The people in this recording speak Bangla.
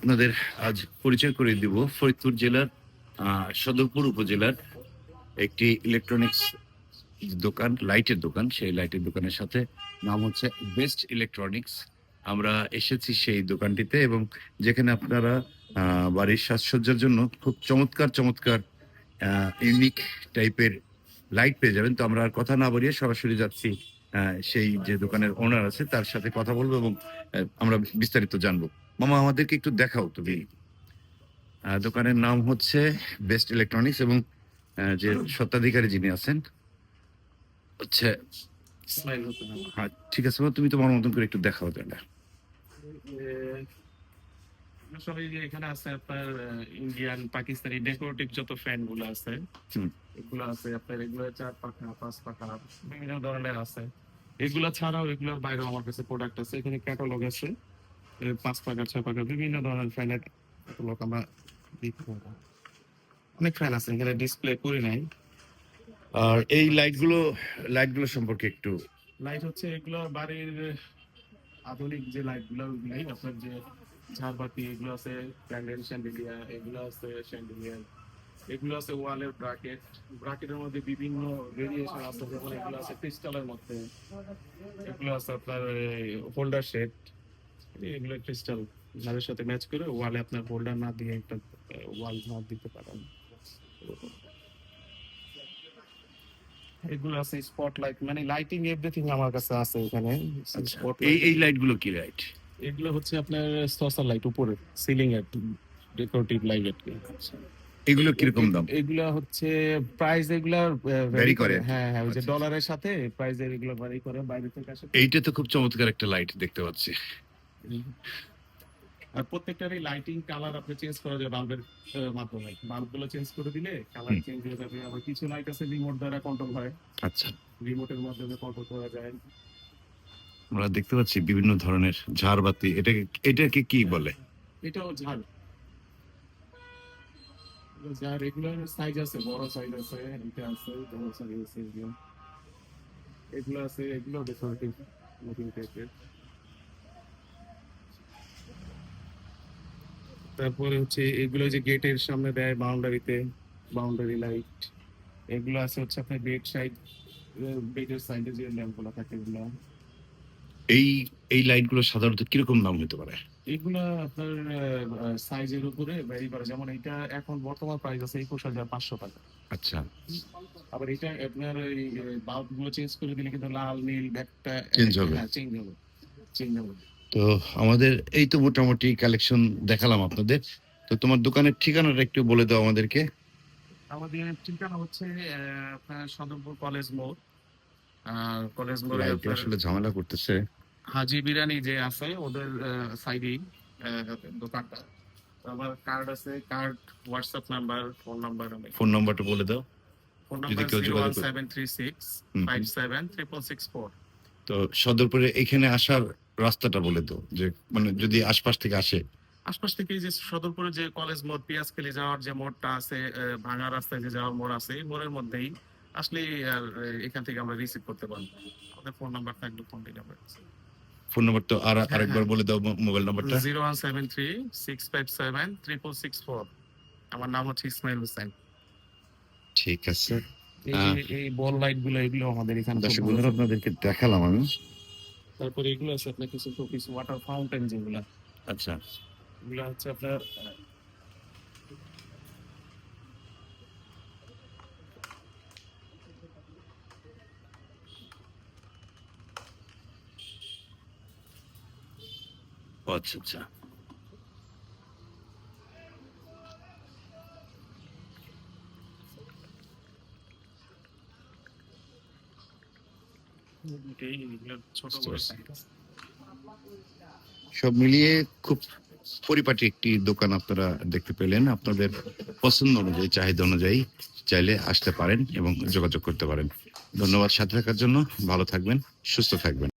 আপনাদের আজ পরিচয় করে দিব। ফরিদপুর জেলার সদরপুর উপজেলার একটি ইলেকট্রনিক্স দোকান লাইটের দোকান। সেই লাইটের দোকানের সাথে নাম হচ্ছে বেস্ট ইলেকট্রনিক্স আমরা এসেছি সেই দোকানটিতে এবং যেখানে আপনারা বাড়ির সাজসজ্জার জন্য খুব চমৎকার চমৎকার ইউনিক টাইপের লাইট পেয়ে যাবেন। তো আমরা আর কথা না বাড়িয়ে সরাসরি যাচ্ছি সেই যে দোকানের ওনার আছে, তার সাথে কথা বলব এবং আমরা বিস্তারিত জানব। মামা আমাদেরকে একটু দেখাও তুমি। দোকানের নাম হচ্ছে বেস্ট ইলেকট্রনিক্স এবং যে স্বত্বাধিকারী যিনি আছেন হচ্ছে। হ্যাঁ ঠিক আছে তুমি তোমার মতন করে একটু দেখাও তাহলে। সবাই এখানে আছে আপনার ইন্ডিয়ান পাকিস্তানি ডেকোরেটিভ যত ফ্যানগুলো আছে হুম। এগুলো আছে আপনার এগুলো চার পাখা পাঁচ পাখা বিভিন্ন ধরনের আছে। এগুলো ছাড়াও এগুলোর বাইরেও আমার কাছে প্রোডাক্ট আছে এখানে ক্যাটালগ আছে। পাঁচ পাখা ছয় পাখা বিভিন্ন ধরনের ফ্যানের ক্যাটালগ আমরা দিতে পারব। অনেক ফ্যান আছে এখানে ডিসপ্লে করি নাই। আর এই লাইটগুলো লাইটগুলো সম্পর্কে একটু লাইট হচ্ছে এগুলো বাড়ির আধুনিক যে লাইটগুলো ওইগুলাই আপনার যে ঝাড়বাতি এগুলো আছে প্যান্ডেল শ্যান্ডেলিয়া এগুলো আছে শ্যান্ডেলিয়ার এগুলো আছে ওয়ালের ব্রাকেট ব্রাকেটের মধ্যে বিভিন্ন ভেরিয়েশন আছে যেমন এগুলো আছে ক্রিস্টালের মধ্যে এগুলো আছে আপনার হোল্ডার সেট এগুলো ক্রিস্টাল সাথে ম্যাচ করে ওয়ালে আপনার হোল্ডার না দিয়ে একটা ওয়াল না দিতে পারেন। এগুলো আছে স্পটলাইট মানে লাইটিং এভরিথিং আমার কাছে আছে এখানে। আচ্ছা এই এই লাইটগুলো কি লাইট এগুলো হচ্ছে আপনার সসার লাইট উপরে সিলিং এর ডেকোরেটিভ লাইট এগুলো কীরকম দাম? এগুলো হচ্ছে প্রাইস এগুলা Vary করে? হ্যাঁ হ্যাঁ ওই যে আচ্ছা। ডলারের সাথে প্রাইস এগুলো ভ্যারি করে বাইরে থেকে আসে। এইটা তো খুব চমৎকার একটা লাইট দেখতে পাচ্ছি। আর প্রত্যেকটারই লাইটিং কালার আপনি চেঞ্জ করা যায় বাল্বের মাধ্যমে। বাল্বগুলো চেঞ্জ করে দিলে কালার চেঞ্জ হয়ে যাবে। আবার কিছু লাইট আছে রিমোট দ্বারা কন্ট্রোল হয়। আচ্ছা। রিমোটের মাধ্যমে কন্ট্রোল করা যায়। আমরা দেখতে পাচ্ছি বিভিন্ন ধরনের ঝাড়বাতি। এটাকে এটাকে কি বলে? এটাও ঝাড়। যা রেগুলার সাইজ আছে বড় সাইজ আছে এটা আছে বড় সাইজ আছে এগুলো। এগুলো আছে এগুলো ডেকোরেটিভ লুকিং টাইপের তারপরে হচ্ছে এগুলো যে গেটের সামনে দেয় বাউন্ডারিতে বাউন্ডারি লাইট এগুলো আছে হচ্ছে আপনার বেড সাইড বেডের সাইডে যে ল্যাম্পগুলো থাকে এগুলো। এই এই লাইটগুলো সাধারণত কীরকম দাম হতে পারে? এগুলা আপনার সাইজের উপরে ভ্যারি করে। যেমন এটা এখন বর্তমান প্রাইস আছে একুশ হাজার পাঁচশো টাকা। আচ্ছা। আবার এটা আপনার এই বাল্বগুলো চেঞ্জ করে দিলে কিন্তু লাল নীল ব্যাগটা Change হবে। হ্যাঁ চেঞ্জ হবে। চেঞ্জ হবে। তো আমাদের এই তো মোটামুটি কালেকশন দেখালাম আপনাদের। তো তোমার দোকানের ঠিকানাটা একটু বলে দাও আমাদেরকে। আমাদের ঠিকানা হচ্ছে আপনার সদরপুর কলেজ মোড়। আর কলেজ মোড়ে আসলে ঝামেলা করতেছে। হাজি বিরিয়ানি যে আছে ওদের সাইডেই দোকানটা। আমার কার্ড আছে card WhatsApp number phone number phone নাম্বারটা বলে দাও। Phone number zero one. Seven three six five. Seven triple six four তো সদরপুরে এখানে আসার রাস্তাটা বলে দাও যে মানে যদি আশপাশ থেকে আসে। আশপাশ থেকে যে সদরপুরে যে কলেজ মোড় পিয়াজখালি যাওয়ার যে মোড়টা আছে ভাঙা রাস্তায় যে যাওয়ার মোড় আছে এই মোড়ের মধ্যেই আসলে আর এখান থেকে আমরা রিসিভ করতে পারব। আমাদের ফোন নাম্বার থাকলে ফোন দিতে পারব ফোন নাম্বার তো আর হ্যাঁ, আরেকবার বলে দাও মোবাইল নাম্বারটা zero one seven three six five seven triple six four আমার নাম হচ্ছে ইসমাইল হোসেন। ঠিক আছে। এই বল লাইটগুলো এগুলো আমাদের এখানে দর্শক বন্ধুরা আপনাদেরকে দেখালাম আমি। তারপরে এগুলো আছে আপনার কিছু কিছু ওয়াটার ফাউন্টেন যেগুলা। আচ্ছা। এগুলো হচ্ছে আপনার ও আচ্ছা আচ্ছা। সব মিলিয়ে খুব পরিপাটি একটি দোকান আপনারা দেখতে পেলেন। আপনাদের পছন্দ অনুযায়ী চাহিদা অনুযায়ী চাইলে আসতে পারেন এবং যোগাযোগ করতে পারেন। ধন্যবাদ সাথে থাকার জন্য। ভালো থাকবেন সুস্থ থাকবেন।